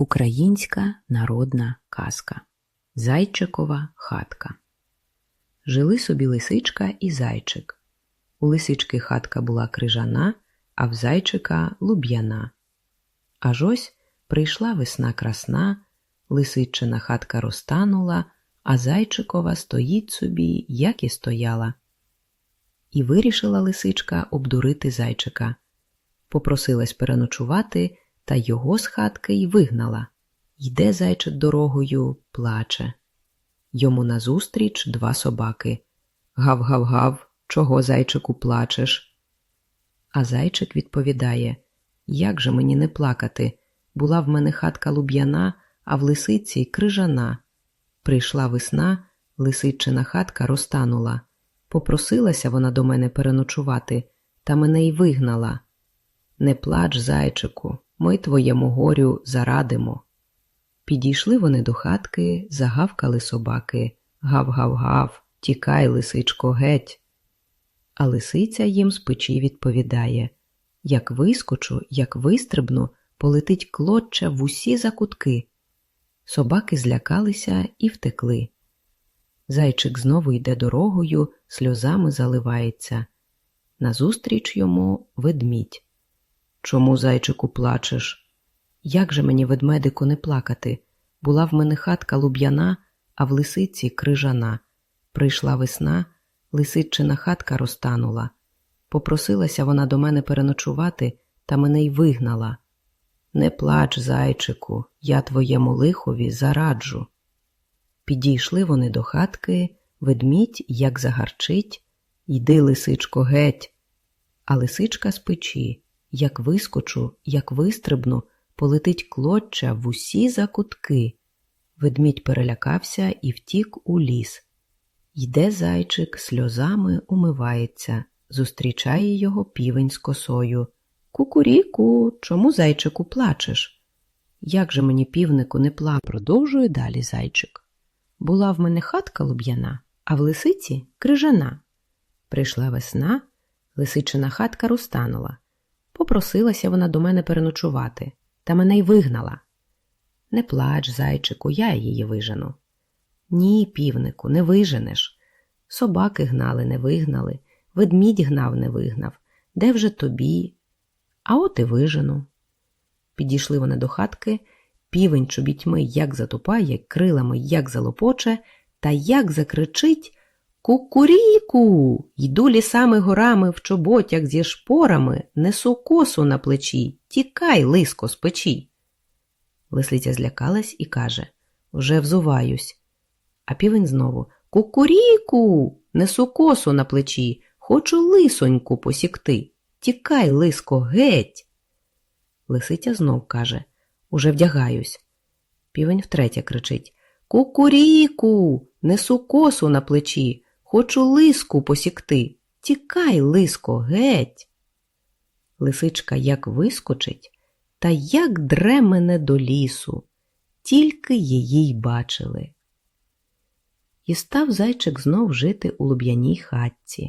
Українська народна казка Зайчикова хатка. Жили собі лисичка і зайчик. У лисички хатка була крижана, а в зайчика луб'яна. Аж ось прийшла весна красна, лисичина хатка розтанула, а зайчикова стоїть собі, як і стояла. І вирішила лисичка обдурити зайчика. Попросилась переночувати та його з хатки й вигнала. Йде зайчик дорогою, плаче. Йому назустріч два собаки. Гав-гав-гав, чого зайчику плачеш? А зайчик відповідає Як же мені не плакати? Була в мене хатка луб'яна, а в лисиці крижана. Прийшла весна, лисичина хатка розтанула. Попросилася вона до мене переночувати, та мене й вигнала. Не плач, зайчику, ми твоєму горю зарадимо. Підійшли вони до хатки, загавкали собаки. Гав-гав-гав, тікай, лисичко, геть. А лисиця їм з печі відповідає Як вискочу, як вистрибну, полетить клоччя в усі закутки. Собаки злякалися і втекли. Зайчик знову йде дорогою, сльозами заливається. Назустріч йому ведмідь. Чому, зайчику, плачеш? Як же мені, ведмедику, не плакати? Була в мене хатка луб'яна, а в лисиці крижана. Прийшла весна, лисичина хатка розтанула. Попросилася вона до мене переночувати, та мене й вигнала. Не плач, зайчику, я твоєму лихові зараджу. Підійшли вони до хатки, ведмідь, як загарчить, йди, лисичко, геть. А лисичка з печі, як вискочу, як вистрибну, полетить клоччя в усі закутки. Ведмідь перелякався і втік у ліс. Йде зайчик, сльозами умивається, зустрічає його півень з косою. Кукуріку, чому, зайчику, плачеш? Як же мені півнику не пла, продовжує далі зайчик. Була в мене хатка луб'яна, а в лисиці крижана. Прийшла весна, лисичина хатка розтанула. Попросилася вона до мене переночувати, та мене й вигнала. Не плач, зайчику, я її вижену. Ні, півнику, не виженеш. Собаки гнали, не вигнали, ведмідь гнав, не вигнав. Де вже тобі? А от і вижену. Підійшли вони до хатки, півень чобітьми як затупає, крилами як залопоче, та як закричить Кукуріку, йду лісами горами в чоботях зі шпорами, несу косу на плечі, тікай, лиско, з печі. Лисиця злякалась і каже Вже взуваюсь. А півень знову Кукуріку, несу косу на плечі, хочу лисоньку посікти. Тікай, лиско, геть. Лисиця знов каже Уже вдягаюсь. Півень втретє кричить Кукуріку, несу косу на плечі, хочу лиску посікти. Тікай, лиско, геть. Лисичка як вискочить, та як дре мене до лісу, тільки її й бачили. І став зайчик знов жити у луб'яній хатці.